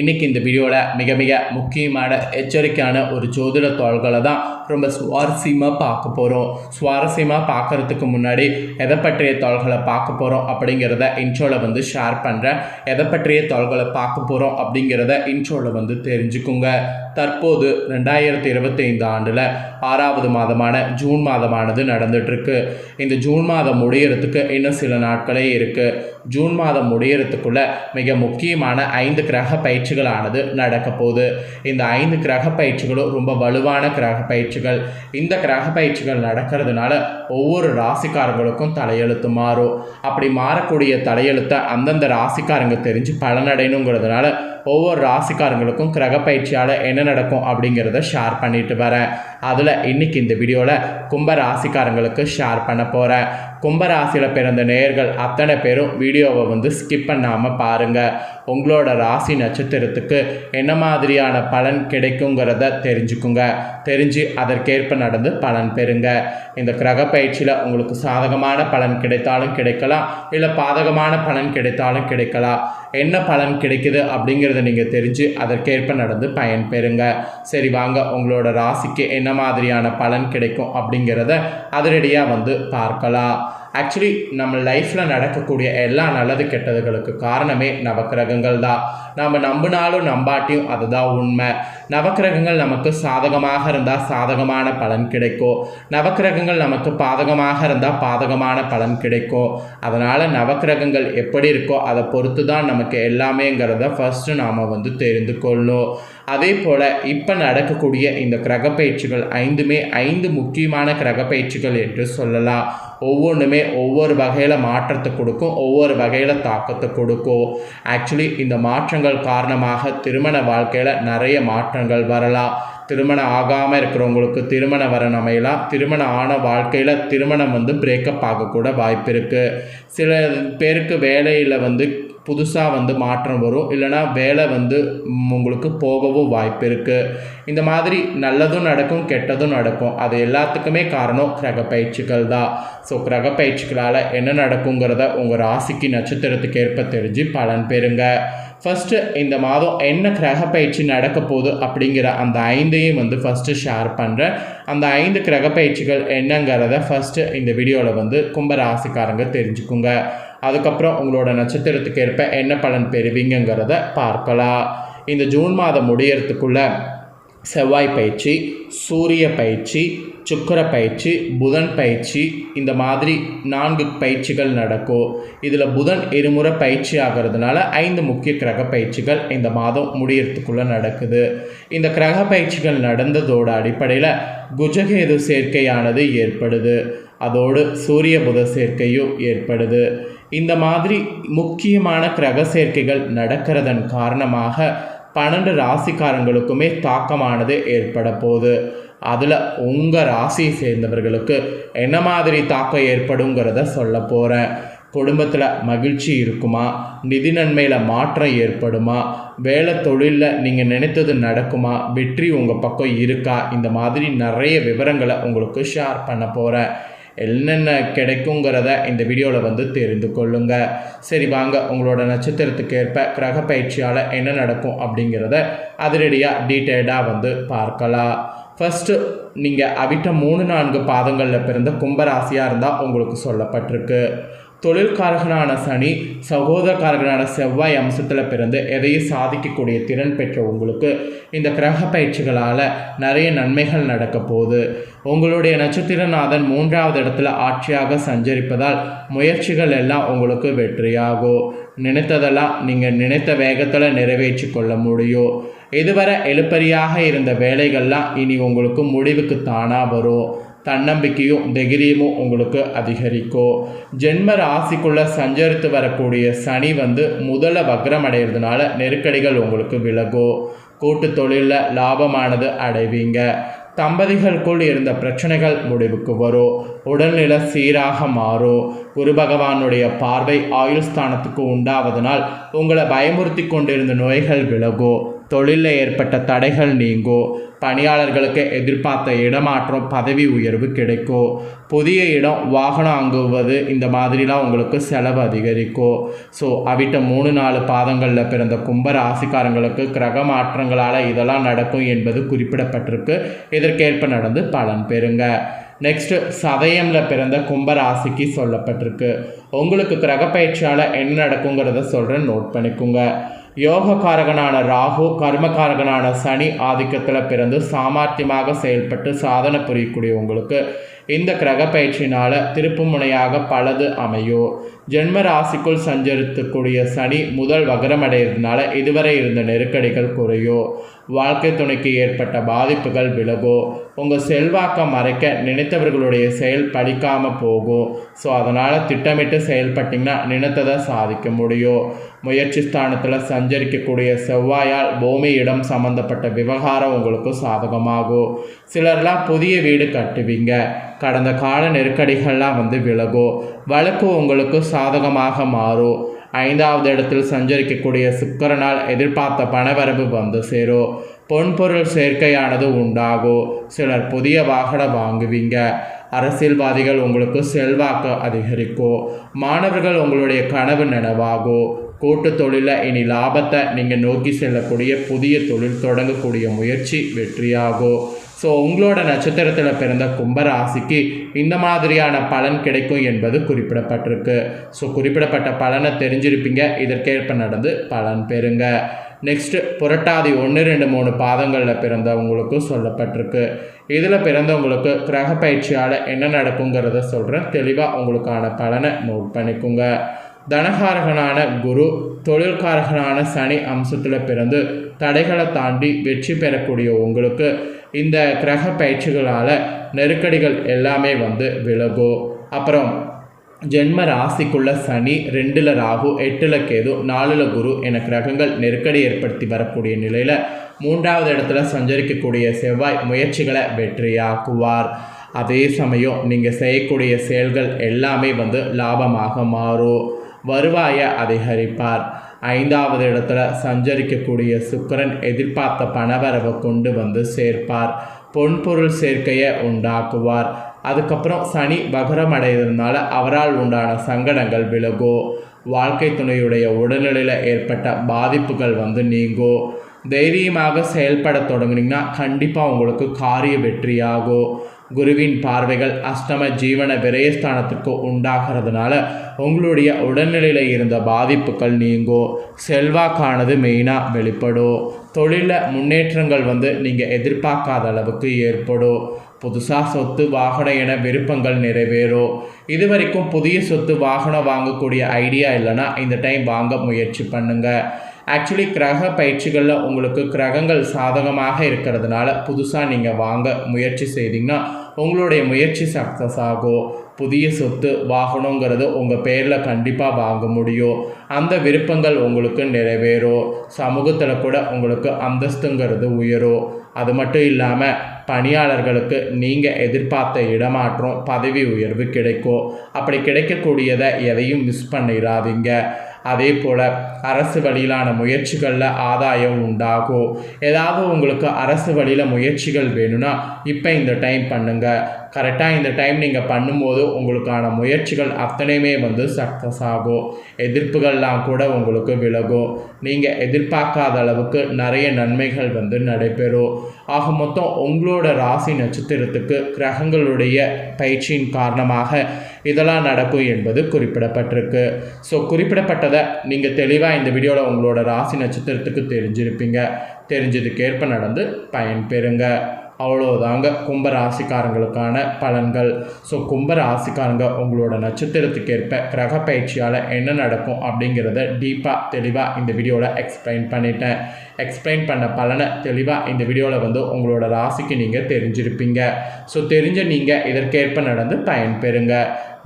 இன்றைக்கி இந்த வீடியோவில் மிக மிக முக்கியமான எச்சரிக்கையான ஒரு ஜோதிட தாள்களை தான் ரொம்ப சுவாரஸ்யமாக பார்க்க போகிறோம் சுவாரஸ்யமாக பார்க்குறதுக்கு முன்னாடி எதை பற்றிய தாள்களை பார்க்க போகிறோம் அப்படிங்கிறத இன்ட்ரோவில் வந்து ஷேர் பண்ணுறேன் எதை பற்றிய தாள்களை பார்க்க போகிறோம் அப்படிங்கிறத இன்ட்ரோவில் வந்து தெரிஞ்சுக்குங்க. தற்போது ரெண்டாயிரத்தி இருபத்தி ஐந்து ஆண்டில் ஆறாவது மாதமான ஜூன் மாதமானது நடந்துட்டுருக்கு. இந்த ஜூன் மாதம் முடியறதுக்கு இன்னும் சில நாட்களே இருக்குது ஜூன் மாதம் முடியறதுக்குள்ள மிக முக்கியமான ஐந்து கிரக பயிற்சிகளானது நடக்க போகுது. இந்த ஐந்து கிரக பயிற்சிகளும் ரொம்ப வலுவான கிரக பயிற்சிகள். இந்த கிரக பயிற்சிகள் நடக்கிறதுனால ஒவ்வொரு ராசிக்காரங்களுக்கும் தலையெழுத்து மாறும். அப்படி மாறக்கூடிய தலையெழுத்தை அந்தந்த ராசிக்காரங்க தெரிஞ்சு பலனடையணுங்கிறதுனால ஒவ்வொரு ராசிக்காரங்களுக்கும் கிரக பயிற்சியால் என்ன நடக்கும் அப்படிங்கிறத ஷேர் பண்ணிட்டு வரேன். அதில் இன்னைக்கு இந்த வீடியோவில் கும்ப ராசிக்காரங்களுக்கு ஷேர் பண்ண போகிறேன் கும்ப ராசியில் பிறந்த நேயர்கள் அத்தனை பேரும் வீடியோவை வந்து ஸ்கிப் பண்ணாமல் பாருங்கள் உங்களோட ராசி நட்சத்திரத்துக்கு என்ன மாதிரியான பலன் கிடைக்குங்கிறத தெரிஞ்சுக்குங்க. தெரிஞ்சு அதற்கேற்ப நடந்து பலன் பெறுங்க. இந்த கிரக பயிற்சியில் உங்களுக்கு சாதகமான பலன் கிடைத்தாலும் கிடைக்கலாம் இல்லை பாதகமான பலன் கிடைத்தாலும் கிடைக்கலாம். என்ன பலன் கிடைக்குது அப்படிங்கிறது நீங்கள் தெரிஞ்சு அதற்கேற்ப நடந்து பயன் பெறுங்க சரி வாங்க. உங்களோட ராசிக்கு என்ன மாதிரியான பலன் கிடைக்கும் அப்படிங்கிறத அதிரடியாக வந்து பார்க்கலாம். ஆக்சுவலி நம்ம லைஃப்பில் நடக்கக்கூடிய எல்லா நல்லது கெட்டதுகளுக்கு காரணமே நவக்கிரகங்கள் தான். நம்ம நம்பினாலும் நம்பாட்டியும் அதுதான் உண்மை. நவக்கிரகங்கள் நமக்கு சாதகமாக இருந்தால் சாதகமான பலன் கிடைக்கும். நவக்கிரகங்கள் நமக்கு பாதகமாக இருந்தால் பாதகமான பலன் கிடைக்கும். அதனால் நவக்கிரகங்கள் எப்படி இருக்கோ அதை பொறுத்து தான் நமக்கு எல்லாமேங்கிறத ஃபஸ்ட்டு நாம் வந்து தெரிந்து கொள்ளணும் அதே போல் இப்போ நடக்கக்கூடிய இந்த கிரக பயிற்சிகள் ஐந்துமே ஐந்து முக்கியமான கிரக பயிற்சிகள் என்று சொல்லலாம். ஒவ்வொன்றுமே ஒவ்வொரு வகையில் மாற்றத்தை கொடுக்கும் ஒவ்வொரு வகையில் தாக்கத்தை கொடுக்கும். ஆக்சுவலி இந்த மாற்றங்கள் காரணமாக திருமண வாழ்க்கையில் நிறைய மாற்றங்கள் வரலாம். திருமணம் ஆகாமல் இருக்கிறவங்களுக்கு திருமணம் வர அமையலாம். திருமணம் ஆன வாழ்க்கையில் திருமணம் வந்து பிரேக்கப் ஆகக்கூட வாய்ப்பு இருக்குது சில பேருக்கு வேலையில் வந்து புதுசாக வந்து மாற்றம் வரும். இல்லைனா வேலை வந்து உங்களுக்கு போகவும் வாய்ப்பு இருக்குது இந்த மாதிரி நல்லதும் நடக்கும் கெட்டதும் நடக்கும். அது எல்லாத்துக்குமே காரணம் கிரக பயிற்சிகள் தான். ஸோ கிரக பயிற்சிகளால் என்ன நடக்குங்கிறத உங்கள் ராசிக்கு நட்சத்திரத்துக்கு ஏற்ப தெரிஞ்சு பலன் பெறுங்க. ஃபஸ்ட்டு இந்த மாதம் என்ன கிரக பயிற்சி நடக்க போகுது அப்படிங்கிற அந்த ஐந்தையும் வந்து ஃபஸ்ட்டு ஷேர் பண்ணுறேன் அந்த ஐந்து கிரக பயிற்சிகள் என்னங்கிறத ஃபஸ்ட்டு இந்த வீடியோவில் வந்து கும்ப ராசிக்காரங்க தெரிஞ்சுக்குங்க. அதுக்கப்புறம் உங்களோட நட்சத்திரத்துக்கு ஏற்ப என்ன பலன் பெறுவீங்கங்கிறத பார்க்கலாம். இந்த ஜூன் மாதம் முடியறதுக்குள்ள செவ்வாய் பயிற்சி சூரிய பயிற்சி சுக்கிர பயிற்சி புதன் பயிற்சி இந்த மாதிரி நான்கு பயிற்சிகள் நடக்கும். இதில் புதன் இருமுறை பயிற்சி ஆகிறதுனால ஐந்து முக்கிய கிரக பயிற்சிகள் இந்த மாதம் முடியறதுக்குள்ளே நடக்குது. இந்த கிரக பயிற்சிகள் நடந்ததோட அடிப்படையில் குஜகேது சேர்க்கையானது ஏற்படுது. அதோடு சூரிய புத சேர்க்கையும் ஏற்படுது. இந்த மாதிரி முக்கியமான கிரக சேர்க்கைகள் நடக்கிறதன் காரணமாக பன்னெண்டு ராசிக்காரங்களுக்குமே தாக்கமானது ஏற்பட போகுது. அதில் உங்கள் ராசியை சேர்ந்தவர்களுக்கு என்ன மாதிரி தாக்கம் ஏற்படுங்கிறத சொல்ல போகிறேன் குடும்பத்தில் மகிழ்ச்சி இருக்குமா? நிதி நன்மையில் மாற்றம் ஏற்படுமா? வேலை தொழிலில் நீங்கள் நினைத்தது நடக்குமா? வெற்றி உங்கள் பக்கம் இருக்கா? இந்த மாதிரி நிறைய விவரங்களை உங்களுக்கு ஷேர் பண்ண போகிறேன் என்னென்ன கிடைக்குங்கிறத இந்த வீடியோவில் வந்து தெரிந்து கொள்ளுங்க. சரி வாங்க. உங்களோட நட்சத்திரத்துக்கு ஏற்ப கிரக பயிற்சியால் என்ன நடக்கும் அப்படிங்கிறத அதிரடியாக டீட்டெயில்டாக வந்து பார்க்கலாம். ஃபஸ்ட்டு நீங்கள் அவிட்ட மூணு நான்கு பாதங்களில் பிறந்த கும்பராசியாக இருந்தால் உங்களுக்கு சொல்லப்பட்டிருக்கு. தொழில்காரகனான சனி சகோதரக்காரகனான செவ்வாய் அம்சத்தில் பிறந்து எதையும் சாதிக்கக்கூடிய திறன் பெற்ற உங்களுக்கு இந்த கிரக பயிற்சிகளால் நிறைய நன்மைகள் நடக்க போகுது. உங்களுடைய நட்சத்திரநாதன் மூன்றாவது இடத்துல ஆட்சியாக சஞ்சரிப்பதால் முயற்சிகள் எல்லாம் உங்களுக்கு வெற்றியாகும். நினைத்ததெல்லாம் நீங்கள் நினைத்த வேகத்தில் நிறைவேற்றி கொள்ள முடியும். இதுவரை எழுப்பறியாக இருந்த வேலைகள்லாம் இனி உங்களுக்கு முடிவுக்கு தானாக வரும். தன்னம்பிக்கையும் தைரியமும் உங்களுக்கு அதிகரிக்கும். ஜென்ம ராசிக்குள்ளே சஞ்சரித்து வரக்கூடிய சனி வந்து முதல்ல வக்ரம் அடைகிறதுனால நெருக்கடிகள் உங்களுக்கு விலகும். கூட்டு தொழிலில் லாபமானது அடைவீங்க. தம்பதிகளுக்குள் இருந்த பிரச்சனைகள் முடிவுக்கு வரும். உடல்நிலை சீராக மாறும். குரு பகவானுடைய பார்வை ஆயுள் ஸ்தானத்துக்கு உண்டாவதனால் உங்களை பயமுறுத்தி கொண்டிருந்த நோய்கள் விலகும். தொழிலில் ஏற்பட்ட தடைகள் நீங்கும் பணியாளர்களுக்கு எதிர்பார்த்த இடமாற்றம் பதவி உயர்வு கிடைக்கும் புதிய இடம் வாகனம் வாங்குவது இந்த மாதிரிலாம் உங்களுக்கு செலவு அதிகரிக்கும் ஸோ அவிட்ட மூணு நாலு பாதங்களில் பிறந்த கும்ப ராசிக்காரங்களுக்கு கிரக மாற்றங்களால் இதெல்லாம் நடக்கும் என்பது குறிப்பிடப்பட்டிருக்கு. இதற்கேற்ப நடந்து பலன் பெறுங்க. நெக்ஸ்ட்டு சதயமில் பிறந்த கும்ப ராசிக்கு சொல்லப்பட்டிருக்கு. உங்களுக்கு கிரக பயிற்சியால் என்ன நடக்குங்கிறத சொல்கிறேன் நோட் பண்ணிக்கோங்க. யோகக்காரகனான ராகு கர்மகாரகனான சனி ஆதிக்கத்தில் பிறந்து சாமர்த்தியமாக செயல்பட்டு சாதனை புரியக்கூடிய உங்களுக்கு இந்த கிரக பயிற்சினால் திருப்பு முனையாக பலது அமையும். ஜென்ம ராசிக்குள் சஞ்சரித்துக்கூடிய சனி முதல் வகரமடைகிறதுனால இதுவரை இருந்த நெருக்கடிகள் குறையும் வாழ்க்கை துணைக்கு ஏற்பட்ட பாதிப்புகள் விலகும் உங்கள் செல்வாக்கை மறைக்க நினைத்தவர்களுடைய செயல் பழிக்காமல் போகும் ஸோ அதனால் திட்டமிட்டு செயல்பட்டிங்கன்னா நினைத்ததை சாதிக்க முடியும். முயற்சி ஸ்தானத்தில் சஞ்சரிக்கக்கூடிய செவ்வாயால் பூமி இடம் சம்மந்தப்பட்ட விவகாரம் உங்களுக்கு சாதகமாகும். சிலர்லாம் புதிய வீடு கட்டுவீங்க. கடந்த கால நெருக்கடிகள்லாம் வந்து விலகும் வழக்கு உங்களுக்கு சாதகமாக மாறும் ஐந்தாவது இடத்தில் சஞ்சரிக்கக்கூடிய சுக்கரனால் எதிர்பார்த்த பணவரவு வந்து சேரும் பொன்பொருள் சேர்க்கையானது உண்டாகும் சிலர் புதிய வாகனம் வாங்குவீங்க. அரசியல்வாதிகள் உங்களுக்கு செல்வாக்கு அதிகரிக்கும் மாணவர்கள் உங்களுடைய கனவு நனவாகும் கூட்டு தொழிலில் இனி லாபத்தை நீங்கள் நோக்கி செல்லக்கூடிய புதிய தொழில் தொடங்கக்கூடிய முயற்சி வெற்றியாகும் ஸோ உங்களோட நட்சத்திரத்தில் பிறந்த கும்பராசிக்கு இந்த மாதிரியான பலன் கிடைக்கும் என்பது குறிப்பிடப்பட்டிருக்கு. ஸோ குறிப்பிடப்பட்ட பலனை தெரிஞ்சிருப்பீங்க. இதற்கேற்ப நடந்து பலன் பெறுங்க. நெக்ஸ்ட்டு புரட்டாதி ஒன்று ரெண்டு மூணு பாதங்களில் பிறந்தவங்களுக்கு சொல்லப்பட்டிருக்கு. இதில் பிறந்தவங்களுக்கு கிரக பயிற்சியால் என்ன நடக்குங்கிறத சொல்கிறேன் தெளிவாக உங்களுக்கான பலனை நோட் பண்ணிக்கோங்க. தனகாரகனான குரு தொழில்காரகனான சனி அம்சத்தில் பிறந்து தடைகளை தாண்டி வெற்றி பெறக்கூடிய உங்களுக்கு இந்த கிரக பயிற்சிகளால் நெருக்கடிகள் எல்லாமே வந்து விலகும் அப்புறம் ஜென்ம ராசிக்குள்ள சனி ரெண்டில் ராகு எட்டில் கேது நாலில் குரு என கிரகங்கள் நெருக்கடி ஏற்படுத்தி வரக்கூடிய நிலையில் மூன்றாவது இடத்துல சஞ்சரிக்கக்கூடிய செவ்வாய் முயற்சிகளை வெற்றியாக்குவார். அதே சமயம் நீங்கள் செய்யக்கூடிய செயல்கள் எல்லாமே வந்து லாபமாக மாறும். வருவாயை அதிகரிப்பார். ஐந்தாவது இடத்துல சஞ்சரிக்கக்கூடிய சுக்கரன் எதிர்பார்த்த பணவரவை கொண்டு வந்து சேர்ப்பார். பொன்பொருள் சேர்க்கையை உண்டாக்குவார். அதுக்கப்புறம் சனி வகரம் அடைகிறதுனால அவரால் உண்டான சங்கடங்கள் விலகும் வாழ்க்கை துணையுடைய உடல்நிலையில் ஏற்பட்ட பாதிப்புகள் வந்து நீங்கும் தைரியமாக செயல்பட தொடங்குனீங்கன்னா கண்டிப்பாக உங்களுக்கு காரிய வெற்றியாகும் குருவின் பார்வைகள் அஷ்டம ஜீவன விரயஸ்தானத்துக்கு உண்டாகிறதுனால உங்களுடைய உடல்நிலையில் இருந்த பாதிப்புகள் நீங்கும் செல்வாக்கானது மெயினாக வெளிப்படும் தொழிலில் முன்னேற்றங்கள் வந்து நீங்கள் எதிர்பார்க்காத அளவுக்கு ஏற்படும் புதுசாக சொத்து வாகனம் என விருப்பங்கள் நிறைவேறும் இது வரைக்கும் புதிய சொத்து வாகனம் வாங்கக்கூடிய ஐடியா இல்லைன்னா இந்த டைம் வாங்க முயற்சி பண்ணுங்கள் ஆக்சுவலி கிரக பயிற்சிகளில் உங்களுக்கு கிரகங்கள் சாதகமாக இருக்கிறதுனால புதுசாக நீங்கள் வாங்க முயற்சி செய்தீங்கன்னா உங்களுடைய முயற்சி சக்ஸஸ் ஆகும் புதிய சொத்து வாங்கணுங்கிறது உங்கள் பேரில் கண்டிப்பாக வாங்க முடியும். அந்த விருப்பங்கள் உங்களுக்கு நிறைவேறும் சமூகத்தில் கூட உங்களுக்கு அந்தஸ்துங்கிறது உயரும் அது மட்டும் இல்லாமல் பணியாளர்களுக்கு நீங்கள் எதிர்பார்த்த இடமாற்றம் பதவி உயர்வு கிடைக்கும் அப்படி கிடைக்கக்கூடியதை எதையும் மிஸ் பண்ணிடாதீங்க. அதே போல் அரசு வழியிலான முயற்சிகளில் ஆதாயம் உண்டாகும். ஏதாவது உங்களுக்கு அரசு வழியில் முயற்சிகள் வேணும்னா இப்போ இந்த டைம் பண்ணுங்கள் கரெக்டாக இந்த டைம் நீங்கள் பண்ணும்போது உங்களுக்கான முயற்சிகள் அத்தனையுமே வந்து சக்ஸஸ் ஆகும். எதிர்ப்புகள்லாம் கூட உங்களுக்கு விலகும். நீங்கள் எதிர்பார்க்காத அளவுக்கு நிறைய நன்மைகள் வந்து நடைபெறும். ஆக மொத்தம் உங்களோட ராசி நட்சத்திரத்துக்கு கிரகங்களுடைய பயிற்சியின் காரணமாக இதெல்லாம் நடக்கும் என்பது குறிப்பிடப்பட்டிருக்கு. ஸோ குறிப்பிடப்பட்டதை நீங்கள் தெளிவாக இந்த வீடியோவில் உங்களோட ராசி நட்சத்திரத்துக்கு தெரிஞ்சிருப்பீங்க. தெரிஞ்சதுக்கேற்ப நடந்து பயன்பெறுங்க அவ்வளோதாங்க கும்ப ராசிக்காரங்களுக்கான பலன்கள். ஸோ கும்ப ராசிக்காரங்க உங்களோட நட்சத்திரத்துக்கேற்ப கிரக பயிற்சியால் என்ன நடக்கும் அப்படிங்கிறத டீப்பாக தெளிவாக இந்த வீடியோவில் எக்ஸ்பிளைன் பண்ணிட்டேன். எக்ஸ்பிளைன் பண்ண பலனை தெளிவாக இந்த வீடியோவில் வந்து உங்களோட ராசிக்கு நீங்கள் தெரிஞ்சிருப்பீங்க. ஸோ தெரிஞ்ச நீங்கள் இதற்கேற்ப நடந்து பயன்பெறுங்க.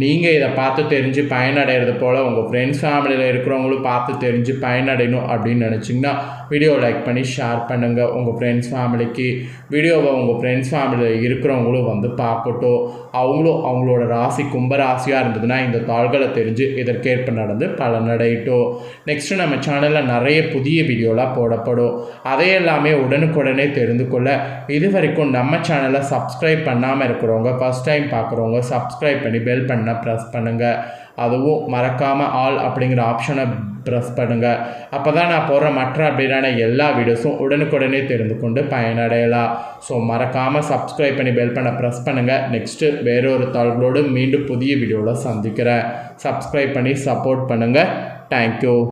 நீங்கள் இதை பார்த்து தெரிஞ்சு பயனடைகிறது போல் உங்கள் ஃப்ரெண்ட்ஸ் ஃபேமிலியில் இருக்கிறவங்களும் பார்த்து தெரிஞ்சு பயனடையணும் அப்படின்னு நினச்சிங்கன்னா வீடியோ லைக் பண்ணி ஷேர் பண்ணுங்கள் உங்கள் ஃப்ரெண்ட்ஸ் ஃபேமிலிக்கு வீடியோவை உங்கள் ஃப்ரெண்ட்ஸ் ஃபேமிலியில் இருக்கிறவங்களும் வந்து பார்க்கட்டும். அவங்களும் அவங்களோட ராசி கும்பராசியாக இருந்ததுன்னா இந்த தாள்களை தெரிஞ்சு இதற்கேற்ப நடந்து பலனடையட்டும். நெக்ஸ்ட்டு நம்ம சேனலில் நிறைய புதிய வீடியோலாம் போடப்படும். அதையெல்லாமே உடனுக்குடனே தெரிந்து கொள்ள. இது வரைக்கும் நம்ம சேனலை சப்ஸ்கிரைப் பண்ணாமல் இருக்கிறவங்க ஃபஸ்ட் டைம் பார்க்குறவங்க சப்ஸ்கிரைப் பண்ணி பெல் பண்ணி ப்ரெஸ் பண்ணுங்கள் அதுவும் மறக்காமல் ஆல் அப்படிங்கிற ஆப்ஷனை ப்ரெஸ் பண்ணுங்கள் அப்போ தான் நான் போடுற மற்ற அப்படின்னா எல்லா வீடியோஸும் உடனுக்குடனே தெரிந்து கொண்டு பயனடையலாம். ஸோ மறக்காமல் சப்ஸ்கிரைப் பண்ணி பெல் பண்ண ப்ரெஸ் பண்ணுங்கள் நெக்ஸ்ட்டு வேறொரு தாள்களோடு மீண்டும் புதிய வீடியோவில் சந்திக்கிறேன். சப்ஸ்கிரைப் பண்ணி சப்போர்ட் பண்ணுங்கள் தேங்க்யூ